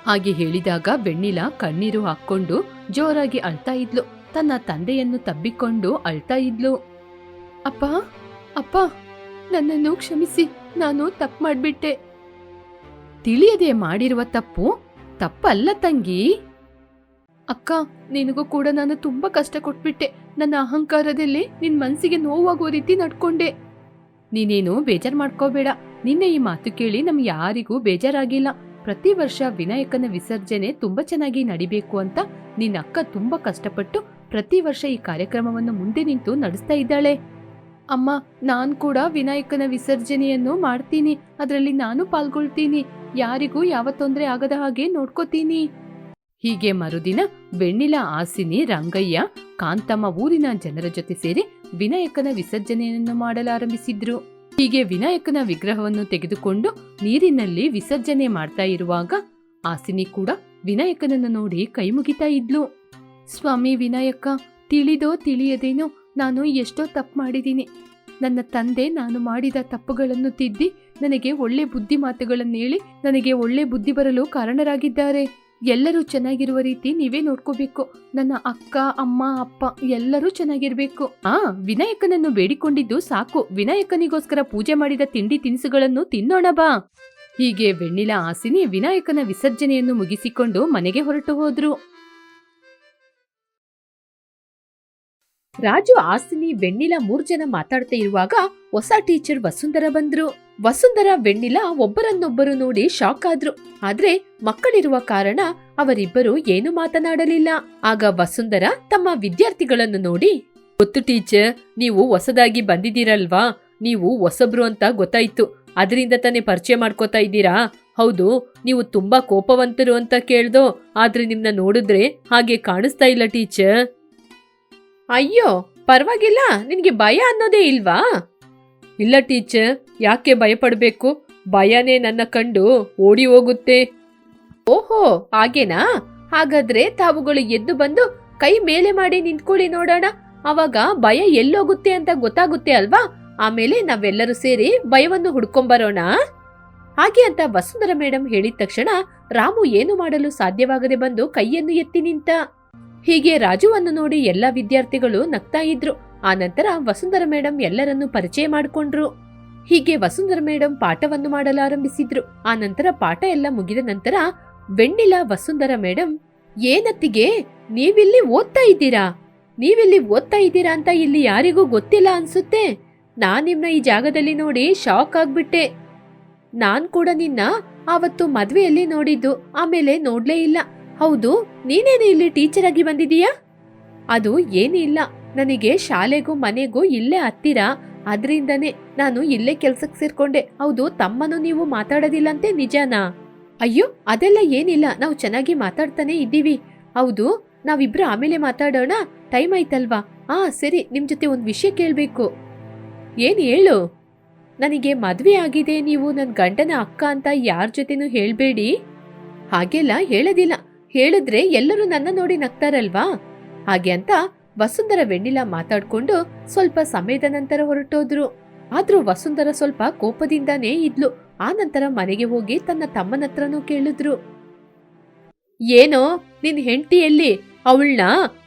ಹಾಗೆ ಹೇಳಿದಾಗ ಬೆಣ್ಣಿಲ ಕಣ್ಣೀರು ಹಾಕ್ಕೊಂಡು ಜೋರಾಗಿ ಅಳ್ತಾ ಇದ್ಲು. ತನ್ನ ತಂದೆಯನ್ನು ತಬ್ಬಿಕೊಂಡು ಅಳ್ತಾ ಇದ್ಲು. ಅಪ್ಪ ಅಪ್ಪ, ನನ್ನನ್ನು ಕ್ಷಮಿಸಿ, ನಾನು ತಪ್ಪು ಮಾಡ್ಬಿಟ್ಟೆ. ತಿಳಿಯದೆ ಮಾಡಿರುವ ತಪ್ಪು? ತಪ್ಪಲ್ಲ ತಂಗಿ. ಅಕ್ಕ, ನಿನಗೂ ಕೂಡ ನಾನು ತುಂಬಾ ಕಷ್ಟ ಕೊಟ್ಬಿಟ್ಟೆ. ನನ್ನ ಅಹಂಕಾರದಲ್ಲಿ ನಿನ್ ಮನಸ್ಸಿಗೆ ನೋವಾಗುವ ರೀತಿ ನಡ್ಕೊಂಡೆ. ನೀನೇನು ಬೇಜಾರ್ ಮಾಡ್ಕೋಬೇಡ. ನಿನ್ನೆ ಈ ಮಾತು ಕೇಳಿ ನಮ್ಗೆ ಯಾರಿಗೂ ಬೇಜಾರಾಗಿಲ್ಲ. ಪ್ರತಿ ವರ್ಷ ವಿನಾಯಕನ ವಿಸರ್ಜನೆ ತುಂಬಾ ಚೆನ್ನಾಗಿ ನಡಿಬೇಕು ಅಂತ ನಿನ್ನ ಅಕ್ಕ ತುಂಬಾ ಕಷ್ಟಪಟ್ಟು ಪ್ರತಿ ವರ್ಷ ಈ ಕಾರ್ಯಕ್ರಮವನ್ನು ಮುಂದೆ ನಿಂತು ನಡೆಸ್ತಾ ಇದ್ದಾಳೆ. ಅಮ್ಮ, ನಾನ್ ಕೂಡ ವಿನಾಯಕನ ವಿಸರ್ಜನೆಯನ್ನು ಮಾಡ್ತೀನಿ. ಅದರಲ್ಲಿ ನಾನು ಪಾಲ್ಗೊಳ್ತೀನಿ. ಯಾರಿಗೂ ಯಾವ ತೊಂದರೆ ಆಗದ ಹಾಗೆ ನೋಡ್ಕೋತೀನಿ. ಹೀಗೆ ಮರುದಿನ ಬೆಣ್ಣಿಲ ಆಸಿನಿ ರಂಗಯ್ಯ, ಕಾಂತಮ್ಮ ಊರಿನ ಜನರ ಜೊತೆ ಸೇರಿ ವಿನಾಯಕನ ವಿಸರ್ಜನೆಯನ್ನು ಮಾಡಲಾರಂಭಿಸಿದ್ರು. ಹೀಗೆ ವಿನಾಯಕನ ವಿಗ್ರಹವನ್ನು ತೆಗೆದುಕೊಂಡು ನೀರಿನಲ್ಲಿ ವಿಸರ್ಜನೆ ಮಾಡ್ತಾ ಇರುವಾಗ ಆಸಿನಿ ಕೂಡ ವಿನಾಯಕನನ್ನು ನೋಡಿ ಕೈ ಮುಗಿತಾ ಇದ್ಲು. ಸ್ವಾಮಿ ವಿನಾಯಕ, ತಿಳಿದೋ ತಿಳಿಯದೇನೋ ನಾನು ಎಷ್ಟೋ ತಪ್ಪು ಮಾಡಿದ್ದೀನಿ. ನನ್ನ ತಂದೆ ನಾನು ಮಾಡಿದ ತಪ್ಪುಗಳನ್ನು ತಿದ್ದಿ ನನಗೆ ಒಳ್ಳೆ ಬುದ್ಧಿ ಮಾತುಗಳನ್ನು ಹೇಳಿ ನನಗೆ ಒಳ್ಳೆ ಬುದ್ಧಿ ಬರಲು ಕಾರಣರಾಗಿದ್ದಾರೆ. ಎಲ್ಲರೂ ಚೆನ್ನಾಗಿರುವ ರೀತಿ ನೀವೇ ನೋಡ್ಕೋಬೇಕು. ನನ್ನ ಅಕ್ಕ, ಅಮ್ಮ, ಅಪ್ಪ ಎಲ್ಲರೂ ಚೆನ್ನಾಗಿರ್ಬೇಕು. ಆ, ವಿನಾಯಕನನ್ನು ಬೇಡಿಕೊಂಡಿದ್ದು ಸಾಕು. ವಿನಾಯಕನಿಗೋಸ್ಕರ ಪೂಜೆ ಮಾಡಿದ ತಿಂಡಿ ತಿನಿಸುಗಳನ್ನು ತಿನ್ನೋಣ ಬಾ. ಹೀಗೆ ವೆಣ್ಣಿಲ ಆಸಿನಿ ವಿನಾಯಕನ ವಿಸರ್ಜನೆಯನ್ನು ಮುಗಿಸಿಕೊಂಡು ಮನೆಗೆ ಹೊರಟು ಹೋದ್ರು. ರಾಜು ಆಸಿನಿ ವೆಣ್ಣಿಲ ಮೂರ್ ಜನ ಮಾತಾಡ್ತಾ ಇರುವಾಗ ಹೊಸ ಟೀಚರ್ ವಸುಂಧರ ಬಂದ್ರು. ವಸುಂಧರ, ವೆಣ್ಣಿಲ ಒಬ್ಬರನ್ನೊಬ್ಬರು ನೋಡಿ ಶಾಕ್ ಆದ್ರು. ಆದ್ರೆ ಮಕ್ಕಳಿರುವ ಕಾರಣ ಅವರಿಬ್ಬರು ಏನು ಮಾತನಾಡಲಿಲ್ಲ. ಆಗ ವಸುಂಧರ ತಮ್ಮ ವಿದ್ಯಾರ್ಥಿಗಳನ್ನು ನೋಡಿ, ಗೊತ್ತು ಟೀಚರ್, ನೀವು ಹೊಸದಾಗಿ ಬಂದಿದ್ದೀರಲ್ವಾ? ನೀವು ಹೊಸಬ್ರು ಅಂತ ಗೊತ್ತಾಯ್ತು. ಅದರಿಂದ ತಾನೇ ಪರಿಚಯ ಮಾಡ್ಕೋತಾ ಇದ್ದೀರಾ? ಹೌದು, ನೀವು ತುಂಬಾ ಕೋಪವಂತರು ಅಂತ ಕೇಳ್ದೋ, ಆದ್ರೆ ನಿಮ್ನ ನೋಡಿದ್ರೆ ಹಾಗೆ ಕಾಣಿಸ್ತಾ ಇಲ್ಲ ಟೀಚರ್. ಅಯ್ಯೋ, ಪರವಾಗಿಲ್ಲ, ನಿನ್ಗೆ ಭಯ ಅನ್ನೋದೇ ಇಲ್ವಾ? ಇಲ್ಲ ಟೀಚರ್, ಯಾಕೆ ಭಯಪಡಬೇಕು? ಭಯನೇ ನನ್ನ ಕಂಡು ಓಡಿ ಹೋಗುತ್ತೆ. ಓಹೋ, ಹಾಗೇನಾ? ಹಾಗಾದ್ರೆ ತಾವುಗಳು ಎದ್ದು ಬಂದು ಕೈ ಮೇಲೆ ಮಾಡಿ ನಿಂತ್ಕೊಳ್ಳಿ ನೋಡೋಣ. ಅವಾಗ ಭಯ ಎಲ್ಲೋಗುತ್ತೆ ಅಂತ ಗೊತ್ತಾಗುತ್ತೆ ಅಲ್ವಾ? ಆಮೇಲೆ ನಾವೆಲ್ಲರೂ ಸೇರಿ ಭಯವನ್ನು ಹುಡ್ಕೊಂಬರೋಣ. ಹಾಗೆ ಅಂತ ವಸುಂಧರ ಮೇಡಮ್ ಹೇಳಿದ ತಕ್ಷಣ ರಾಮು ಏನು ಮಾಡಲು ಸಾಧ್ಯವಾಗದೆ ಬಂದು ಕೈಯನ್ನು ಎತ್ತಿ ನಿಂತ ಹೀಗೆ ರಾಜುವನ್ನು ನೋಡಿ ಎಲ್ಲ ವಿದ್ಯಾರ್ಥಿಗಳು ನಗ್ತಾ ಇದ್ರು. ಆನಂತರ ವಸುಂಧರ ಮೇಡಂ ಎಲ್ಲರನ್ನೂ ಪರಿಚಯ ಮಾಡಿಕೊಂಡ್ರು. ಹೀಗೆ ವಸುಂಧರ ಮೇಡಂ ಪಾಠವನ್ನು ಮಾಡಲಾರಂಭಿಸಿದ್ರು. ಆನಂತರ ಪಾಠ ಎಲ್ಲ ಮುಗಿದ ನಂತರ ವೆಣ್ಣಿಲ ವಸುಂಧರ ಮೇಡಂ, ಏನತ್ತಿಗೆ? ನೀವಿಲ್ಲಿ ಓದ್ತಾ ಇದ್ದೀರಾ? ನೀವಿಲ್ಲಿ ಓದ್ತಾ ಇದ್ದೀರಾ ಅಂತ ಇಲ್ಲಿ ಯಾರಿಗೂ ಗೊತ್ತಿಲ್ಲ ಅನ್ಸುತ್ತೆ. ನಾನ್ ನಿಮ್ನ ಈ ಜಾಗದಲ್ಲಿ ನೋಡಿ ಶಾಕ್ ಆಗ್ಬಿಟ್ಟೆ. ನಾನ್ ಕೂಡ ನಿನ್ನ ಆವತ್ತು ಮದ್ವೆಯಲ್ಲಿ ನೋಡಿದ್ದು. ಆಮೇಲೆ ನೋಡ್ಲೇ ಇಲ್ಲ. ಹೌದು, ನೀನೇನು ಇಲ್ಲಿ ಟೀಚರ್ ಆಗಿ ಬಂದಿದೀಯಾ? ಅದು ಏನಿಲ್ಲ ನನಗೆ ಶಾಲೆಗೂ ಮನೆಗೂ ಇಲ್ಲೇ ಹತ್ತಿರ. ಅದರಿಂದನೇ ನಾನು ಇಲ್ಲೇ ಕೆಲ್ಸಕ್ಕೆ ಸೇರ್ಕೊಂಡೆ. ಹೌದು ತಮ್ಮನು ನೀವು ಮಾತಾಡೋದಿಲ್ಲಂತೆ ನಿಜನಾ? ಅಯ್ಯೋ, ಅದೆಲ್ಲ ಏನಿಲ್ಲ. ನಾವು ಚೆನ್ನಾಗಿ ಮಾತಾಡ್ತಾನೆ ಇದ್ದೀವಿ. ಹೌದು, ನಾವಿಬ್ರು ಆಮೇಲೆ ಮಾತಾಡೋಣ? ಟೈಮ್ ಆಯ್ತಲ್ವಾ? ಆ, ಸರಿ, ನಿಮ್ ಜೊತೆ ಒಂದು ವಿಷಯ ಕೇಳಬೇಕು. ಏನ್ ಹೇಳು? ನನಗೆ ಮದುವೆ ಆಗಿದೆ, ನೀವು ನನ್ನ ಗಂಡನ ಅಕ್ಕ ಅಂತ ಯಾರ ಜೊತೆನೂ ಹೇಳಬೇಡಿ. ಹಾಗೆಲ್ಲ ಹೇಳೋದಿಲ್ಲ. ಹೇಳಿದ್ರೆ ಎಲ್ಲರೂ ನನ್ನ ನೋಡಿ ನಗ್ತಾರಲ್ವಾ? ಹಾಗೆ ಅಂತ ವಸುಂಧರ ವೆಣ್ಣಿಲ ಮಾತಾಡ್ಕೊಂಡು ಸ್ವಲ್ಪ ಸಮಯದ ನಂತರ ಹೊರಟೋದ್ರು. ಆದ್ರೂ ವಸುಂಧರ ಸ್ವಲ್ಪ ಕೋಪದಿಂದಾನೇ ಇದ್ಲು. ಆ ನಂತರ ಮನೆಗೆ ಹೋಗಿ ತನ್ನ ತಮ್ಮನತ್ರನೂ ಕೇಳಿದ್ರು. ಏನೋ, ನಿನ್ ಹೆಂಡತಿ ಎಲ್ಲಿ ಅವಳನ್ನ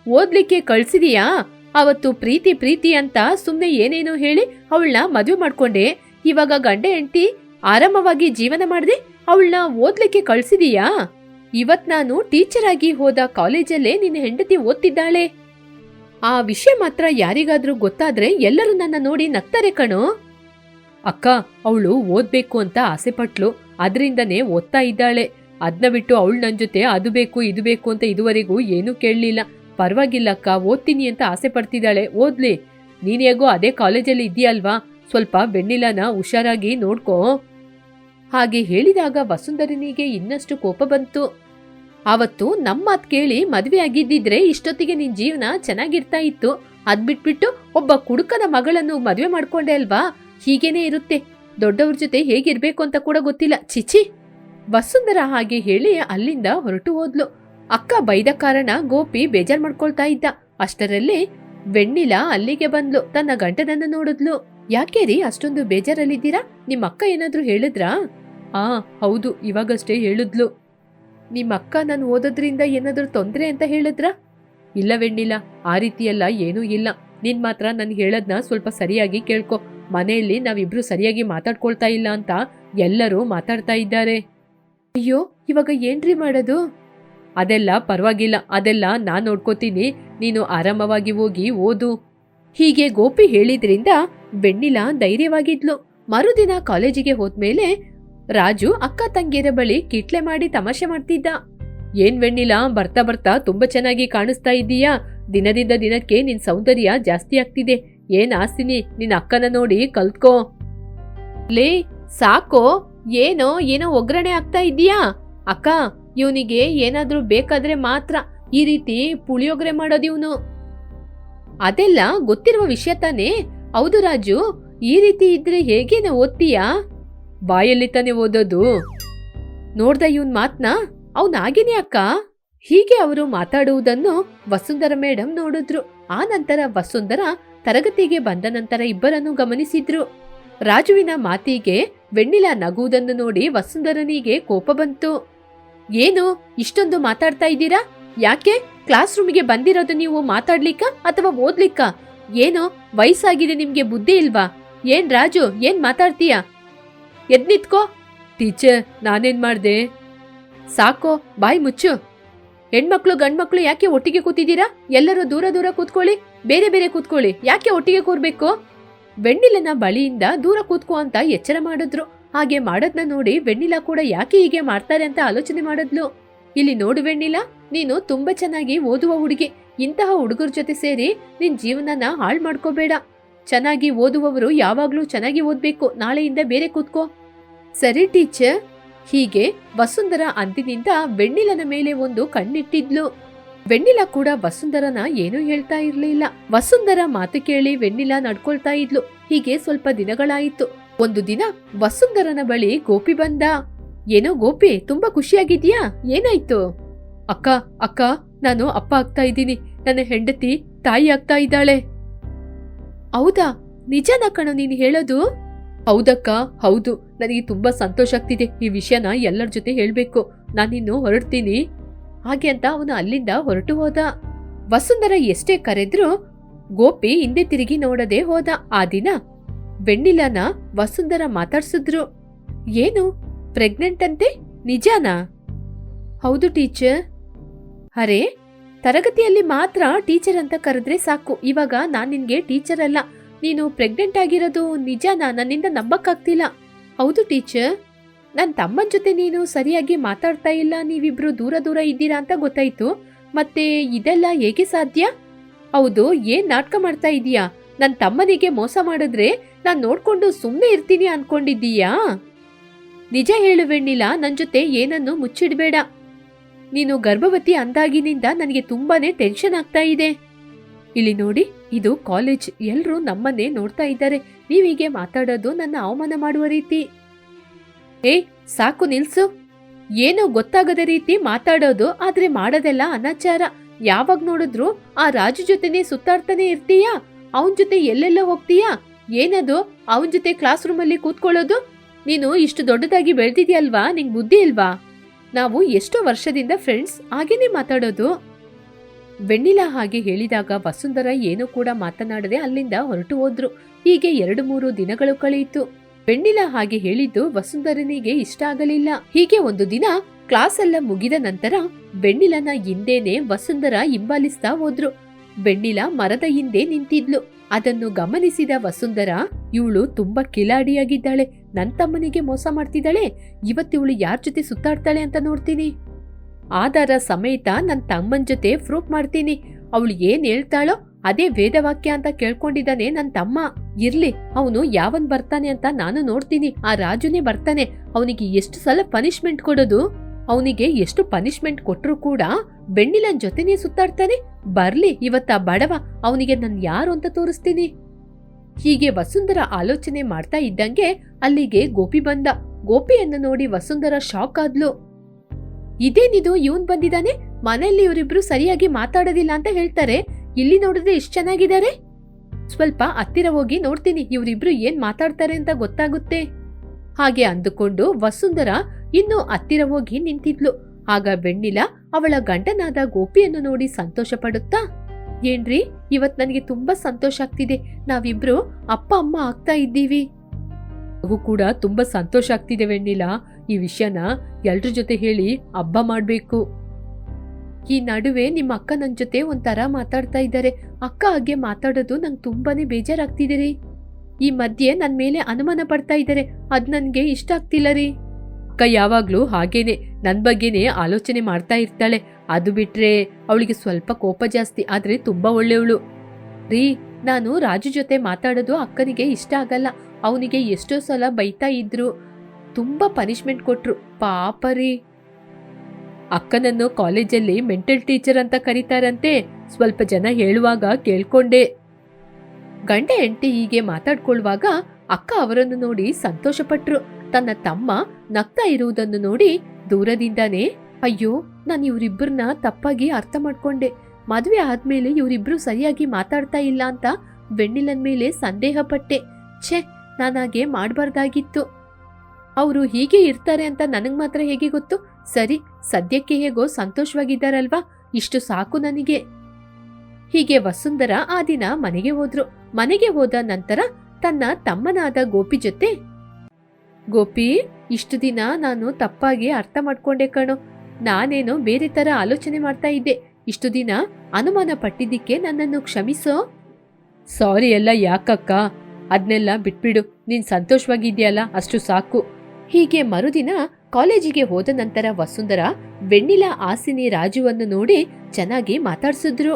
ಓದ್ಲಿಕ್ಕೆ ಕಳ್ಸಿದೀಯಾ? ಅವತ್ತು ಪ್ರೀತಿ ಪ್ರೀತಿ ಅಂತ ಸುಮ್ನೆ ಏನೇನೋ ಹೇಳಿ ಅವಳನ್ನ ಮದುವೆ ಮಾಡ್ಕೊಂಡೆ. ಇವಾಗ ಗಂಡ ಹೆಂಡತಿ ಆರಾಮವಾಗಿ ಜೀವನ ಮಾಡ್ದೆ ಅವಳನ್ನ ಓದ್ಲಿಕ್ಕೆ ಕಳ್ಸಿದೀಯಾ? ಇವತ್ ನಾನು ಟೀಚರ್ ಆಗಿ ಹೋದ ಕಾಲೇಜಲ್ಲೇ ನಿನ್ನ ಹೆಂಡತಿ ಓದ್ತಿದ್ದಾಳೆ. ಆ ವಿಷಯ ಮಾತ್ರ ಯಾರಿಗಾದ್ರೂ ಗೊತ್ತಾದ್ರೆ ಎಲ್ಲರೂ ನನ್ನ ನೋಡಿ ನಗ್ತಾರೆ ಕಣು. ಅಕ್ಕ, ಅವಳು ಓದ್ಬೇಕು ಅಂತ ಆಸೆ ಪಟ್ಲು ಅದರಿಂದನೇ ಓದ್ತಾ ಇದ್ದಾಳೆ. ಅದನ್ನ ಬಿಟ್ಟು ಅವಳು ನನ್ನ ಜೊತೆ ಅದು ಬೇಕು, ಇದು ಬೇಕು ಅಂತ ಇದುವರೆಗೂ ಏನೂ ಕೇಳಲಿಲ್ಲ. ಪರವಾಗಿಲ್ಲ ಅಕ್ಕ, ಓದ್ತೀನಿ ಅಂತ ಆಸೆ ಪಡ್ತಿದ್ದಾಳೆ ಓದ್ಲಿ. ನೀನ್ ಹೇಗೋ ಅದೇ ಕಾಲೇಜಲ್ಲಿ ಇದೆಯಲ್ವಾ ಸ್ವಲ್ಪ ಬೆಣ್ಣಿಲನ ಹುಷಾರಾಗಿ ನೋಡ್ಕೋ. ಹಾಗೆ ಹೇಳಿದಾಗ ವಸುಂಧರನಿಗೆ ಇನ್ನಷ್ಟು ಕೋಪ ಬಂತು. ಆವತ್ತು ನಮ್ಮ ಮಾತು ಕೇಳಿ ಮದುವೆ ಆಗಿದ್ದಿದ್ರೆ ಇಷ್ಟೊತ್ತಿಗೆ ನಿನ್ ಜೀವನ ಚೆನ್ನಾಗಿರ್ತಾ ಇತ್ತು. ಅದ್ ಬಿಟ್ಬಿಟ್ಟು ಒಬ್ಬ ಕುಡುಕನ ಮಗಳನ್ನು ಮದುವೆ ಮಾಡ್ಕೊಂಡೆ ಅಲ್ವಾ? ಹೀಗೇನೆ ಇರುತ್ತೆ. ದೊಡ್ಡವ್ರ ಜೊತೆ ಹೇಗಿರ್ಬೇಕು ಅಂತ ಕೂಡ ಗೊತ್ತಿಲ್ಲ. ಚಿಚಿ ವಸುಂಧರ ಹಾಗೆ ಹೇಳಿ ಅಲ್ಲಿಂದ ಹೊರಟು ಹೋದ್ಲು. ಅಕ್ಕ ಬೈದ ಕಾರಣ ಗೋಪಿ ಬೇಜಾರ್ ಮಾಡ್ಕೊಳ್ತಾ ಇದ್ದ. ಅಷ್ಟರಲ್ಲಿ ವೆಣ್ಣಿಲ ಅಲ್ಲಿಗೆ ಬಂದ್ಲು. ತನ್ನ ಗಂಟನನ್ನ ನೋಡಿದ್ಲು. ಯಾಕೆ ರೀ ಅಷ್ಟೊಂದು ಬೇಜಾರಲ್ಲಿದ್ದೀರಾ? ನಿಮ್ಮ ಅಕ್ಕ ಏನಾದ್ರೂ ಹೇಳಿದ್ರಾ? ಆ, ಹೌದು, ಇವಾಗಷ್ಟೇ ಹೇಳಿದ್ಲು. ನಿಮ್ಮ ಅಕ್ಕ ನಾನು ಓದೋದ್ರಿಂದ ಏನಾದ್ರೂ ತೊಂದ್ರೆ ಅಂತ ಹೇಳಿದ್ರಾ? ಇಲ್ಲ ವೆಣ್ಣಿಲ್ಲ ಆ ರೀತಿಯೆಲ್ಲ ಏನೂ ಇಲ್ಲ. ನಿನ್ ಮಾತ್ರ ನನ್ ಹೇಳದ್ನ ಸ್ವಲ್ಪ ಸರಿಯಾಗಿ ಕೇಳ್ಕೊ. ಮನೆಯಲ್ಲಿ ನಾವಿಬ್ರು ಸರಿಯಾಗಿ ಮಾತಾಡ್ಕೊಳ್ತಾ ಇಲ್ಲ ಅಂತ ಎಲ್ಲರೂ ಮಾತಾಡ್ತಾ ಇದ್ದಾರೆ. ಅಯ್ಯೋ, ಇವಾಗ ಏನ್ರಿ ಮಾಡೋದು? ಅದೆಲ್ಲ ಪರವಾಗಿಲ್ಲ. ಅದೆಲ್ಲ ನಾನ್ ನೋಡ್ಕೋತೀನಿ. ನೀನು ಆರಾಮವಾಗಿ ಹೋಗಿ ಓದು. ಹೀಗೆ ಗೋಪಿ ಹೇಳಿದ್ರಿಂದ ಬೆಣ್ಣಿಲ ಧೈರ್ಯವಾಗಿದ್ಲು. ಮರುದಿನ ಕಾಲೇಜಿಗೆ ಹೋದ್ಮೇಲೆ ರಾಜು ಅಕ್ಕ ತಂಗಿಯರ ಬಳಿ ಕಿಟ್ಲೆ ಮಾಡಿ ತಮಾಷೆ ಮಾಡ್ತಿದ್ದ. ಏನ್ ವೆಣ್ಣಿಲ, ಬರ್ತಾ ಬರ್ತಾ ತುಂಬಾ ಚೆನ್ನಾಗಿ ಕಾಣಿಸ್ತಾ ಇದ್ದೀಯಾ? ದಿನದಿಂದ ದಿನಕ್ಕೆ ನಿನ್ ಸೌಂದರ್ಯ ಜಾಸ್ತಿ ಆಗ್ತಿದೆ. ಏನ್ ಆಸ್ತಿನಿ, ನಿನ್ ಅಕ್ಕನ ನೋಡಿ ಕಲ್ತ್ಕೋ. ಲೇ, ಸಾಕೋ. ಏನೋ ಏನೋ ಒಗ್ಗರಣೆ ಆಗ್ತಾ ಇದೀಯಾ ಅಕ್ಕ, ಇವನಿಗೆ ಏನಾದ್ರೂ ಬೇಕಾದ್ರೆ ಮಾತ್ರ ಈ ರೀತಿ ಪುಳಿಯೋಗರೆ ಮಾಡೋದು ಇವನು. ಅದೆಲ್ಲ ಗೊತ್ತಿರುವ ವಿಷಯ ತಾನೇ. ಹೌದು ರಾಜು, ಈ ರೀತಿ ಇದ್ರೆ ಹೇಗೇನ ಓದ್ತೀಯಾ? ಬಾಯಲ್ಲಿ ತಾನೇ ಓದೋದು? ನೋಡ್ದ ಇವನ್ ಮಾತ್ನ? ಅವನಾಗಿನಿ ಅಕ್ಕ? ಹೀಗೆ ಅವರು ಮಾತಾಡುವುದನ್ನು ವಸುಂಧರ ಮೇಡಮ್ ನೋಡಿದ್ರು. ಆ ನಂತರ ವಸುಂಧರ ತರಗತಿಗೆ ಬಂದ ನಂತರ ಇಬ್ಬರನ್ನು ಗಮನಿಸಿದ್ರು. ರಾಜುವಿನ ಮಾತಿಗೆ ವೆಣ್ಣಿಲ ನಗುವುದನ್ನು ನೋಡಿ ವಸುಂಧರನಿಗೆ ಕೋಪ ಬಂತು. ಏನು, ಇಷ್ಟೊಂದು ಮಾತಾಡ್ತಾ ಇದ್ದೀರಾ? ಯಾಕೆ? ಕ್ಲಾಸ್ ರೂಮಿಗೆ ಬಂದಿರೋದು ನೀವು ಮಾತಾಡ್ಲಿಕ್ಕ ಅಥವಾ ಓದ್ಲಿಕ್ಕ? ಏನು, ವಯಸ್ಸಾಗಿದೆ ನಿಮ್ಗೆ ಬುದ್ಧಿ ಇಲ್ವಾ? ಏನ್ ರಾಜು, ಏನ್ ಮಾತಾಡ್ತೀಯ? ಎದ್ ನಿತ್ಕೋ. ಟೀಚರ್, ನಾನೇನ್ ಮಾಡ್ದೆ? ಸಾಕೋ, ಬಾಯ್ ಮುಚ್ಚು. ಹೆಣ್ಮಕ್ಳು, ಗಂಡ್ಮಕ್ಳು ಯಾಕೆ ಒಟ್ಟಿಗೆ ಕೂತಿದ್ದೀರಾ? ಎಲ್ಲರೂ ದೂರ ದೂರ ಕೂತ್ಕೊಳ್ಳಿ, ಬೇರೆ ಬೇರೆ ಕೂತ್ಕೊಳ್ಳಿ. ಯಾಕೆ ಒಟ್ಟಿಗೆ ಕೂರ್ಬೇಕು? ಬೆಣ್ಣಿಲನ ಬಳಿಯಿಂದ ದೂರ ಕೂತ್ಕೋ ಅಂತ ಎಚ್ಚರ ಮಾಡಿದ್ರು. ಹಾಗೆ ಮಾಡೋದ್ನ ನೋಡಿ ಬೆಣ್ಣಿಲ ಕೂಡ ಯಾಕೆ ಹೀಗೆ ಮಾಡ್ತಾರೆ ಅಂತ ಆಲೋಚನೆ ಮಾಡಿದ್ಲು. ಇಲ್ಲಿ ನೋಡು ಬೆಣ್ಣಿಲ ನೀನು ತುಂಬಾ ಚೆನ್ನಾಗಿ ಓದುವ ಹುಡುಗಿ. ಇಂತಹ ಹುಡುಗರ ಜೊತೆ ಸೇರಿ ನಿನ್ ಜೀವನನ ಹಾಳ್ ಮಾಡ್ಕೋಬೇಡ. ಚೆನ್ನಾಗಿ ಓದುವವರು ಯಾವಾಗ್ಲೂ ಚೆನ್ನಾಗಿ ಓದ್ಬೇಕು. ನಾಳೆಯಿಂದ ಬೇರೆ ಕೂತ್ಕೋ. ಸರಿ, ಟೀಚರ್. ಹೀಗೆ ವಸುಂಧರ ಅಂದಿನಿಂದ ವೆಣ್ಣಿಲನ ಮೇಲೆ ಒಂದು ಕಣ್ಣಿಟ್ಟಿದ್ಲು. ವೆಣ್ಣಿಲ ಕೂಡ ವಸುಂಧರನ ಏನೂ ಹೇಳ್ತಾ ಇರ್ಲಿಲ್ಲ. ವಸುಂಧರ ಮಾತು ಕೇಳಿ ವೆಣ್ಣಿಲ ನಡ್ಕೊಳ್ತಾ ಇದ್ಲು. ಹೀಗೆ ಸ್ವಲ್ಪ ದಿನಗಳಾಯಿತು. ಒಂದು ದಿನ ವಸುಂಧರನ ಬಳಿ ಗೋಪಿ ಬಂದ. ಏನೋ ಗೋಪಿ, ತುಂಬಾ ಖುಷಿಯಾಗಿದ್ಯಾ? ಏನಾಯ್ತು? ಅಕ್ಕ ಅಕ್ಕ, ನಾನು ಅಪ್ಪ ಆಗ್ತಾ ಇದ್ದೀನಿ. ನನ್ನ ಹೆಂಡತಿ ತಾಯಿ ಆಗ್ತಾ ಇದ್ದಾಳೆ. ಹೌದಾ? ನಿಜನಾ ಕಣೋ ನೀನು ಹೇಳೋದು? ಹೌದಕ್ಕ, ಹೌದು. ನನಗೆ ತುಂಬಾ ಸಂತೋಷ ಆಗ್ತಿದೆ ಈ ವಿಷಯನ ಎಲ್ಲರ ಜೊತೆ ಹೇಳ್ಬೇಕು. ನಾನಿನ್ನು ಹೊರಡ್ತೀನಿ. ಹಾಗೆ ಅಂತ ಅವನು ಅಲ್ಲಿಂದ ಹೊರಟು ಹೋದ. ವಸುಂಧರ ಎಷ್ಟೇ ಕರೆದ್ರು ಗೋಪಿ ಹಿಂದೆ ತಿರುಗಿ ನೋಡದೆ ಹೋದ. ಆ ದಿನ ವೆಣ್ಣಿಲನ ವಸುಂಧರ ಮಾತಾಡ್ಸಿದ್ರು. ಏನು? ಪ್ರೆಗ್ನೆಂಟ್ ಅಂತೆ? ನಿಜಾನ? ಹೌದು ಟೀಚರ್. ಅರೆ ತರಗತಿಯಲ್ಲಿ ಮಾತ್ರ ಟೀಚರ್ ಅಂತ ಕರೆದ್ರೆ ಸಾಕು. ಇವಾಗ ನಾನು ನಿನ್ಗೆ ಟೀಚರ್ ಅಲ್ಲ. ನೀನು ಪ್ರೆಗ್ನೆಂಟ್ ಆಗಿರೋದು ನಿಜನಾ? ನನ್ನಿಂದ ನಂಬಕ್ಕಾಗ್ತಿಲ್ಲ. ಹೌದು ಟೀಚರ್ ನನ್ನ ತಮ್ಮನ ಜೊತೆ ನೀನು ಸರಿಯಾಗಿ ಮಾತಾಡ್ತಾ ಇಲ್ಲ. ನೀವಿಬ್ರು ದೂರ ದೂರ ಇದ್ದೀರಾ ಅಂತ ಗೊತ್ತಾಯ್ತು. ಮತ್ತೆ ಇದೆಲ್ಲ ಹೇಗೆ ಸಾಧ್ಯ? ಹೌದು, ಏನ್ ನಾಟಕ ಮಾಡ್ತಾ ಇದೀಯಾ? ನನ್ನ ತಮ್ಮನಿಗೆ ಮೋಸ ಮಾಡಿದ್ರೆ ನಾನು ನೋಡ್ಕೊಂಡು ಸುಮ್ಮನೆ ಇರ್ತೀನಿ ಅನ್ಕೊಂಡಿದ್ದೀಯಾ? ನಿಜ ಹೇಳುವೆಣ್ಣಿಲ್ಲ ನನ್ನ ನನ್ ಜೊತೆ ಏನನ್ನು ಮುಚ್ಚಿಡ್ಬೇಡ. ನೀನು ಗರ್ಭವತಿ ಅಂದಾಗಿನಿಂದ ನನಗೆ ತುಂಬಾನೇ ಟೆನ್ಷನ್ ಆಗ್ತಾ ಇದೆ. ಇಲ್ಲಿ ನೋಡಿ, ಇದು ಕಾಲೇಜ್ ಎಲ್ಲರೂ ನಮ್ಮನ್ನೇ ನೋಡ್ತಾ ಇದ್ದಾರೆ. ನೀವೀಗೆ ಮಾತಾಡೋದು ನನ್ನ ಅವಮಾನ ಮಾಡುವ ರೀತಿ. ಏ, ಸಾಕು ನಿಲ್ಸು. ಏನೋ ಗೊತ್ತಾಗದ ರೀತಿ ಮಾತಾಡೋದು, ಆದ್ರೆ ಮಾಡೋದೆಲ್ಲ ಅನಾಚಾರ. ಯಾವಾಗ ನೋಡಿದ್ರು ಆ ರಾಜು ಜೊತೆನೆ ಸುತ್ತಾಡ್ತಾನೆ ಇರ್ತೀಯಾ? ಅವನ್ ಜೊತೆ ಎಲ್ಲೆಲ್ಲ ಹೋಗ್ತೀಯಾ? ಏನದು? ಅವನ್ ಜೊತೆ ಕ್ಲಾಸ್ ರೂಮಲ್ಲಿ ಕೂತ್ಕೊಳ್ಳೋದು? ನೀನು ಇಷ್ಟು ದೊಡ್ಡದಾಗಿ ಬೆಳೆದಿದ್ಯಲ್ವಾ? ನಿಂಗ್ ಬುದ್ಧಿ ಇಲ್ವಾ? ನಾವು ಎಷ್ಟೋ ವರ್ಷದಿಂದ ಫ್ರೆಂಡ್ಸ್ ಹಾಗೇನೆ ಮಾತಾಡೋದು. ವೆಣ್ಣಿಲ ಹಾಗೆ ಹೇಳಿದಾಗ ವಸುಂಧರ ಏನೂ ಕೂಡ ಮಾತನಾಡದೆ ಅಲ್ಲಿಂದ ಹೊರಟು ಹೋದ್ರು. ಹೀಗೆ ಎರಡು ಮೂರು ದಿನಗಳು ಕಳೆಯಿತು. ವೆಣ್ಣಿಲಾ ಹಾಗೆ ಹೇಳಿದ್ದು ವಸುಂಧರನಿಗೆ ಇಷ್ಟ ಆಗಲಿಲ್ಲ. ಹೀಗೆ ಒಂದು ದಿನ ಕ್ಲಾಸ್ ಎಲ್ಲ ಮುಗಿದ ನಂತರ ಬೆಣ್ಣಿಲನ ಹಿಂದೇನೆ ವಸುಂಧರ ಹಿಂಬಾಲಿಸ್ತಾ ಹೋದ್ರು. ಬೆಣ್ಣಿಲ ಮರದ ಹಿಂದೆ ನಿಂತಿದ್ಲು. ಅದನ್ನು ಗಮನಿಸಿದ ವಸುಂಧರ, ಇವಳು ತುಂಬಾ ಕಿಲಾಡಿಯಾಗಿದ್ದಾಳೆ. ನನ್ ತಮ್ಮನಿಗೆ ಮೋಸ ಮಾಡ್ತಿದ್ದಾಳೆ? ಇವತ್ತಿವಳು ಯಾರ ಜೊತೆ ಸುತ್ತಾಡ್ತಾಳೆ ಅಂತ ನೋಡ್ತೀನಿ. ಆಧಾರ ಸಮೇತ ನನ್ನ ತಮ್ಮನ್ ಜೊತೆ ಪ್ರೂಫ್ ಮಾಡ್ತೀನಿ. ಅವಳು ಏನ್ ಹೇಳ್ತಾಳೋ ಅದೇ ವೇದವಾಕ್ಯ ಅಂತ ಕೇಳ್ಕೊಂಡಿದ್ದಾನೆ ನನ್ ತಮ್ಮ. ಇರ್ಲಿ, ಅವನು ಯಾವನ್ ಬರ್ತಾನೆ ಅಂತ ನಾನು ನೋಡ್ತೀನಿ. ಆ ರಾಜುನೇ ಬರ್ತಾನೆ. ಅವನಿಗೆ ಎಷ್ಟು ಸಲ ಪನಿಷ್ಮೆಂಟ್ ಕೊಡೋದು? ಅವನಿಗೆ ಎಷ್ಟು ಪನಿಷ್ಮೆಂಟ್ ಕೊಟ್ರು ಕೂಡ ಬೆಣ್ಣಿಲನ್ ಜೊತೆನೇ ಸುತ್ತಾಡ್ತಾನೆ. ಬರ್ಲಿ, ಇವತ್ತ ಬಡವ, ಅವನಿಗೆ ನನ್ ಯಾರು ಅಂತ ತೋರಿಸ್ತೀನಿ. ಹೀಗೆ ವಸುಂಧರ ಆಲೋಚನೆ ಮಾಡ್ತಾ ಇದ್ದಂಗೆ ಅಲ್ಲಿಗೆ ಗೋಪಿ ಬಂದ. ಗೋಪಿಯನ್ನು ನೋಡಿ ವಸುಂಧರ ಶಾಕ್ ಆದ್ಲು. ಇದೇನಿದು? ಇವನ್ ಬಂದಿದ್ದಾನೆ ಮನೆಯಲ್ಲಿ ಇವರಿಬ್ರು ಸರಿಯಾಗಿ ಮಾತಾಡೋದಿಲ್ಲ ಅಂತ ಹೇಳ್ತಾರೆ. ಇಲ್ಲಿ ನೋಡಿದ್ರೆ ಇಷ್ಟು ಚೆನ್ನಾಗಿದ್ದಾರೆ. ಸ್ವಲ್ಪ ಹತ್ತಿರ ಹೋಗಿ ನೋಡ್ತೀನಿ, ಇವರಿಬ್ರು ಏನ್ ಮಾತಾಡ್ತಾರೆ ಅಂತ ಗೊತ್ತಾಗುತ್ತೆ. ಹಾಗೆ ಅಂದುಕೊಂಡು ವಸುಂಧರ ಇನ್ನು ಹತ್ತಿರ ಹೋಗಿ ನಿಂತಿದ್ಲು. ಆಗ ಬೆಣ್ಣಿಲ ಅವಳ ಗಂಡನಾದ ಗೋಪಿಯನ್ನು ನೋಡಿ ಸಂತೋಷ ಪಡುತ್ತಾ ಏನ್ರಿ, ಇವತ್ ನನಗೆ ತುಂಬಾ ಸಂತೋಷ ಆಗ್ತಿದೆ. ನಾವಿಬ್ರು ಅಪ್ಪ, ಅಮ್ಮ ಆಗ್ತಾ ಇದ್ದೀವಿ. ಅವು ಕೂಡ ತುಂಬಾ ಸಂತೋಷ ಆಗ್ತಿದೆ ವೆಣ್ಣಿಲ. ಈ ವಿಷಯನ ಎಲ್ರ ಜೊತೆ ಹೇಳಿ ಹಬ್ಬ ಮಾಡಬೇಕು. ಈ ನಡುವೆ ನಿಮ್ಮ ಅಕ್ಕ ನನ್ನ ಜೊತೆ ಒಂಥರ ಮಾತಾಡ್ತಾ ಇದ್ದಾರೆ. ಅಕ್ಕ ಹಾಗೆ ಮಾತಾಡೋದು ನಂಗೆ ತುಂಬಾನೇ ಬೇಜಾರಾಗ್ತಿದೆ ರೀ. ಈ ಮಧ್ಯೆ ನನ್ನ ಮೇಲೆ ಅನುಮಾನ ಪಡ್ತಾ ಇದ್ದಾರೆ. ಅದು ನನಗೆ ಇಷ್ಟ ಆಗ್ತಿಲ್ಲ ರೀ. ಅಕ್ಕ ಯಾವಾಗ್ಲೂ ಹಾಗೇನೆ, ನನ್ ಬಗ್ಗೆನೇ ಆಲೋಚನೆ ಮಾಡ್ತಾ ಇರ್ತಾಳೆ. ಅದು ಬಿಟ್ರೆ ಅವಳಿಗೆ ಸ್ವಲ್ಪ ಕೋಪ ಜಾಸ್ತಿ ಆದ್ರೆ ತುಂಬಾ ಒಳ್ಳೆಯವಳು. ರೀ, ನಾನು ರಾಜು ಜೊತೆ ಮಾತಾಡೋದು ಅಕ್ಕನಿಗೆ ಇಷ್ಟ ಆಗಲ್ಲ. ಅವನಿಗೆ ಎಷ್ಟೋ ಸಲ ಬೈತಾ ಇದ್ರು. ತುಂಬಾ ಪನಿಷ್ಮೆಂಟ್ ಕೊಟ್ರು. ಪಾಪ ರೀ. ಅಕ್ಕನನ್ನು ಕಾಲೇಜಲ್ಲಿ ಮೆಂಟಲ್ ಟೀಚರ್ ಅಂತ ಕರೀತಾರಂತೆ. ಸ್ವಲ್ಪ ಜನ ಹೇಳುವಾಗ ಕೇಳ್ಕೊಂಡೆ. ಗಂಡ ಹೆಂಡತಿ ಹೀಗೆ ಮಾತಾಡ್ಕೊಳ್ಳುವಾಗ ಅಕ್ಕ ಅವರನ್ನು ನೋಡಿ ಸಂತೋಷಪಟ್ರು. ತನ್ನ ತಮ್ಮ ನಗ್ತಾ ಇರುವುದನ್ನು ನೋಡಿ ದೂರದಿಂದನೇ, ಅಯ್ಯೋ, ನಾನು ಇವರಿಬ್ಬರನ್ನ ತಪ್ಪಾಗಿ ಅರ್ಥ ಮಾಡ್ಕೊಂಡೆ. ಮದುವೆ ಆದ್ಮೇಲೆ ಇವರಿಬ್ರು ಸರಿಯಾಗಿ ಮಾತಾಡ್ತಾ ಇಲ್ಲ ಅಂತ ಬೆಣ್ಣಿಲನ್ ಮೇಲೆ ಸಂದೇಹ ಪಟ್ಟೆ. ಛೆ ನಾನಾಗೆ ಮಾಡಬಾರ್ದಾಗಿತ್ತು. ಅವರು ಹೀಗೆ ಇರ್ತಾರೆ ಅಂತ ನನಗೆ ಮಾತ್ರ ಹೇಗೆ ಗೊತ್ತು? ಸರಿ, ಸದ್ಯಕ್ಕೆ ಹೇಗೋ ಸಂತೋಷವಾಗಿದ್ದಾರಲ್ವಾ? ಇಷ್ಟು ಸಾಕು ನನಗೆ. ಹೀಗೆ ವಸುಂಧರ ಆ ದಿನ ಮನೆಗೆ ಹೋದ್ರು. ಮನೆಗೆ ಹೋದ ನಂತರ ತನ್ನ ತಮ್ಮನಾದ ಗೋಪಿ ಜೊತೆ ಗೋಪಿ, ಇಷ್ಟು ದಿನ ನಾನು ತಪ್ಪಾಗಿ ಅರ್ಥ ಮಾಡ್ಕೊಂಡೆ ಕಣೋ. ನಾನೇನೋ ಬೇರೆ ತರ ಆಲೋಚನೆ ಮಾಡ್ತಾ ಇದ್ದೆ. ಇಷ್ಟು ದಿನ ಅನುಮಾನ ಪಟ್ಟಿದ್ದಕ್ಕೆ ನನ್ನನ್ನು ಕ್ಷಮಿಸೋ? ಸಾರಿ ಎಲ್ಲ ಯಾಕಕ್ಕ? ಅದನ್ನೆಲ್ಲ ಬಿಟ್ಬಿಡು. ನೀನ್ ಸಂತೋಷವಾಗಿದ್ಯಲ್ಲ ಅಷ್ಟು ಸಾಕು. ಹೀಗೆ ಮರುದಿನ ಕಾಲೇಜಿಗೆ ಹೋದ ನಂತರ ವಸುಂಧರ ವೆಣ್ಣಿಲ ಆಸಿನಿ ರಾಜುವನ್ನು ನೋಡಿ ಚೆನ್ನಾಗಿ ಮಾತಾಡ್ಸಿದ್ರು.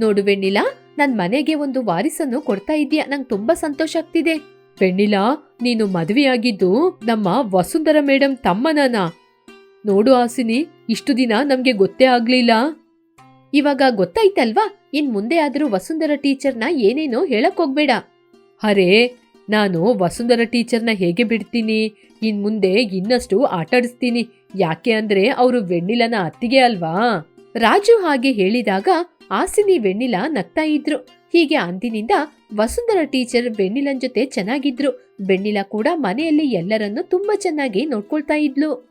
ನೋಡು ವೆಣ್ಣಿಲ ನನ್ನ ಮನೆಗೆ ಒಂದು ವಾರಿಸನ್ನು ಕೊಡ್ತಾ ಇದೀಯ ನಂಗೆ ತುಂಬಾ ಸಂತೋಷ ಆಗ್ತಿದೆ. ಬೆಣ್ಣಿಲಾ ನೀನು ಮದುವೆಯಾಗಿದ್ದು ನಮ್ಮ ವಸುಂಧರ ಮೇಡಂ ತಮ್ಮನನ. ನೋಡು ಆಸಿನಿ, ಇಷ್ಟು ದಿನ ನಮ್ಗೆ ಗೊತ್ತೇ ಆಗ್ಲಿಲ್ಲ. ಇವಾಗ ಗೊತ್ತಾಯ್ತಲ್ವಾ? ಇನ್ ಮುಂದೆ ಆದರೂ ವಸುಂಧರ ಟೀಚರ್ನ ಏನೇನೋ ಹೇಳಕ್ ಹೋಗ್ಬೇಡ. ಅರೆ, ನಾನು ವಸುಂಧರ ಟೀಚರ್ನ ಹೇಗೆ ಬಿಡ್ತೀನಿ? ಇನ್ ಮುಂದೆ ಇನ್ನಷ್ಟು ಆಟಾಡಿಸ್ತೀನಿ ಯಾಕೆ ಅಂದ್ರೆ ಅವರು ವೆಣ್ಣಿಲನ ಅತ್ತಿಗೆ ಅಲ್ವಾ? ರಾಜು ಹಾಗೆ ಹೇಳಿದಾಗ ಆಸಿನಿ ವೆಣ್ಣಿಲ ನಗ್ತಾ ಇದ್ರು. ಹೀಗೆ ಅಂದಿನಿಂದ ವಸುಂಧರ ಟೀಚರ್ ಬೆನ್ನಿಲನ್ ಜೊತೆ ಚೆನ್ನಾಗಿದ್ರು. ಬೆನ್ನಿಲ ಕೂಡ ಮನೆಯಲ್ಲಿ ಎಲ್ಲರನ್ನು ತುಂಬಾ ಚೆನ್ನಾಗಿ ನೋಡ್ಕೊಳ್ತಾ ಇದ್ಲು.